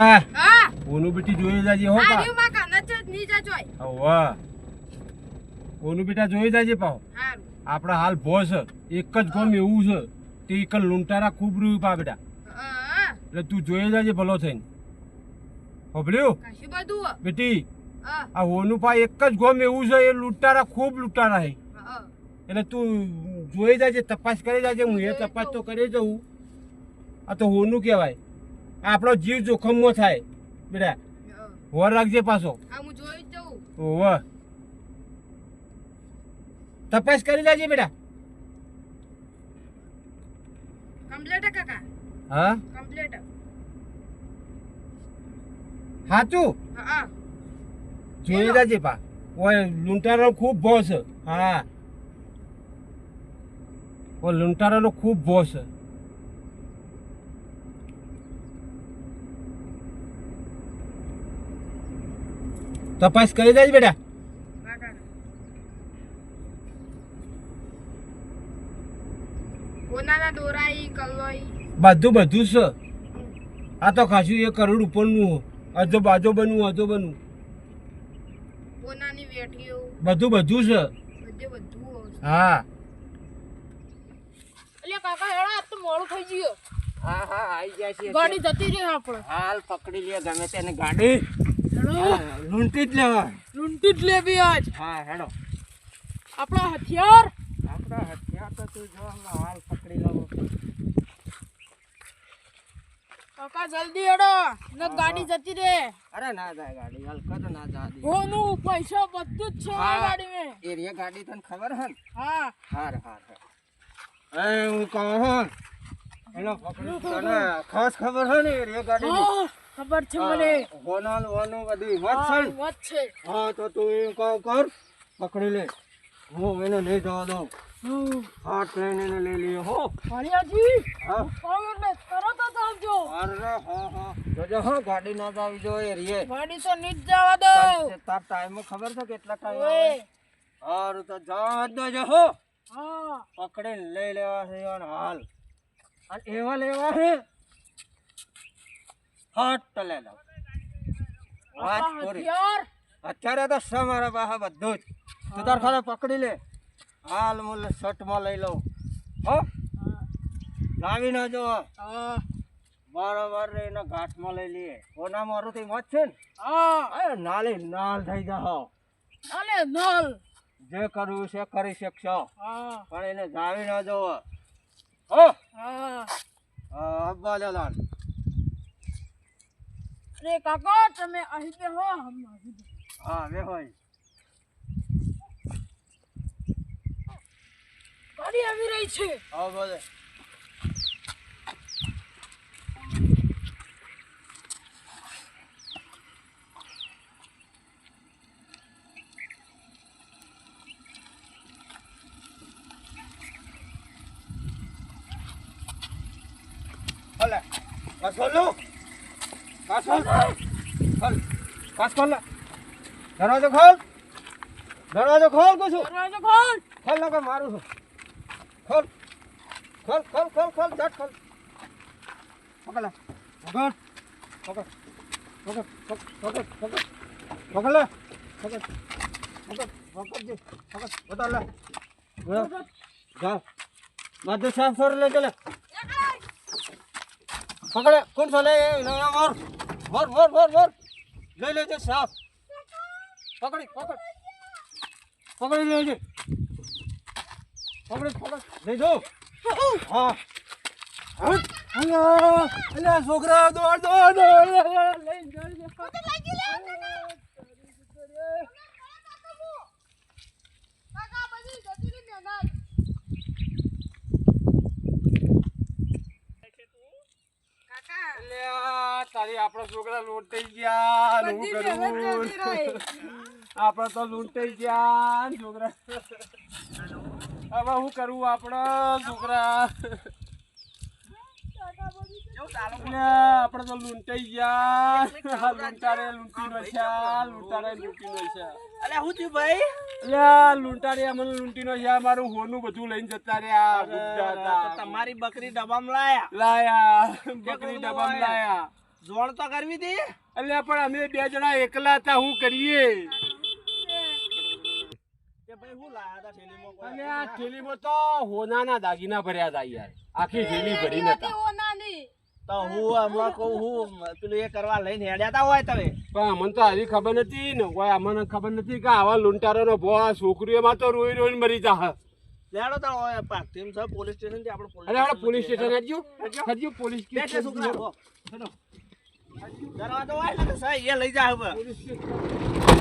ઓનું બેટી જોઈ જાજે હો પા. માં કાના જ ની જજોય વાહ. ઓનું બેટા જોઈ જાજે પાહો. આપણા હાલ બોસ એક જ ગોમ એવું છે. તે એક લૂંટારા ખૂબ રહ્યું પા બેટા. એટલે તું જોઈ જાજે ભલો થઈને. બધું બેટી આ ઓનું પા એક જ ગોમ એવું છે. એ લૂંટારા ખૂબ લૂંટારા હે. એટલે તું જોઈ જાજે તપાસ કરી જાજે. હું એ તપાસ તો કરી જઉં આ તો હોનું કહેવાય. આપણો જીવ જોખમમાં થાય. બેટા વર રાખજે પાછો. ઓવ. તપાસ કરી લેજે બેટા. કમ્પ્લેટ કાકા? હા? કમ્પ્લેટ સાચું હા. જોઈ જાજે પા. ઓય લૂંટારાનો ખૂબ ભો છે. હા. ઓ લૂંટારાનો ખૂબ ભો છે તપાસ કરી દેજ બેટા. બધું બધું છે. આ તો ખાસું એક કરોડ ઉપરનું અજો બાજો બનવું અજો બનવું. બધું બધું છે. હા. અલ્યા કાકા હેડો તો મોડું થઈ ગયું. હા હા આવી જાય છે ગાડી જતી રહી આપણે. હાલ પકડી લે ગમે તેને ગાડી. લૂંટી જ લેવા લૂંટી જ લેવી આજ. હા હેડો. આપણા હથિયાર? આપણા હથિયાર તો તું જો હાલ પકડી લો કાકા જલ્દી હેડો. ન ગાડી જતી રે અરે ના જાય ગાડી હાલ કદ ના જા દે. ઓનું પૈસા બધું જ છે ગાડી મે એ રે ગાડી તને ખબર હે ને? હા. હાર હાર એ હું કહું હું એનો પકડી. તને ખાસ ખબર હે ને એરિયા ગાડીની? હા, ખબર છે મને? હોનાલ હોનું બધી વાત છે. હા તો તું એમ કામ કર પકડી લે. હું એને લઈ જવા દઉં. હા લઈને એને લઈ લઈએ હો. ફળિયાજી હા. તરત જ આવજો. અરે હા હા. જોજો હો ગાડી ના જ આવી જોઈએ રીએ. ગાડી તો નીચ જવા દો. તાર ટાઈમ ખબર છે કેટલા ટાઈમ આવે. હારું તો જવા દો હો. હા. પકડીને લઈ લેવા છે હાલ. અને એવા લેવા છે. હટ લે લો વાત પૂરી. અત્યારે તો છે મારા પાસે બધું જ. તું તાર ખાલી પકડી લે. હાલ મુલ શર્ટમાં લઈ લઉં. હો? લાવી ના જો. બરોબર એના ઘાટમાં લઈ લઈએ. કોના મારું થી મત છે ને? હા. નાલી નાલ થઈ જાઓ અલે નાલ જે કરવું છે કરી શકશો. હા. પણ એને જાવી ના જોવો. હો? હા. અબ્બા લાલ અરે કાકા તમે અહીં બે હો હમ. હા હોય ગાડી આવી રહી છે હા બોલે Hola. Kasolo. Kasol. ખોલ. કાસ ખોલ લે. દરવાજો ખોલ. દરવાજો ખોલ કહું છું. દરવાજો ખોલ. ખોલ લગા મારું છું. ખોલ. ખોલ ખોલ ખોલ ખોલ જટ ખોલ. પકડ પકડ. પકડ. પકડ પકડ પકડ પકડ. લે. પકડ. પકડ. પકડ જે. પકડ. બતા લે. જા માધુ સાફ કર લે ચલે પકડે કોણ છો? લે લે મોર મોર વર વર વર. લઈ લેજે સાફ પકડી, પકડ. પકડી લેજે. પકડી, પકડ. લઈ જો હા. અલ્યા છોકરા, દોડ જઈ કાકા બધી જતી રહી મહેનત કાકા અલ્યા તારી આપણા છોકરા લૂંટાઈ ગયા હું કરું? આપણા તો લૂંટાઈ ગયા છોકરા. હવે હું કરું આપણા છોકરા? અલ્યા, આપણે તો લૂંટાઈ ગયા. લૂંટારે લૂંટી નો છે આ લૂંટારે લૂંટી નો છે અલ્યા હું થયું ભાઈ? અલ્યા લૂંટારે મને લૂંટી નો છે આ મારું હોનું બધું લઈને જતા રહ્યા. તમારી બકરી ડબામાં લાયા? લાયા બકરી ડબ્બામાં લાયા. જોડ તો કરવી હતી એટલે પણ અમે બે જણા એકલા હતા હું કરીએ? અને આ થેલીમાં તો હોનાના દાગીના ભર્યા હતા યાર. આખી થેલી ભરી નતા તો હું હમણાં કહું હું પેલું એ કરવા લઈને હેડ્યા હોય તમે? પણ અમને તો આવી ખબર નથી ને કોઈ અમને ખબર નથી કે આવા લૂંટારોનો ભો આ છોકરીઓમાં તો રોઈ રોઈને મરી જા. લેડો તો હોય તેમ છે પોલીસ સ્ટેશનથી આપણે પોલીસ સ્ટેશન હેડજો હેડજો પોલીસ સ્ટેશન. દરવાજો હોય ને તો સાહેબ એ લઈ જા હવે. Police station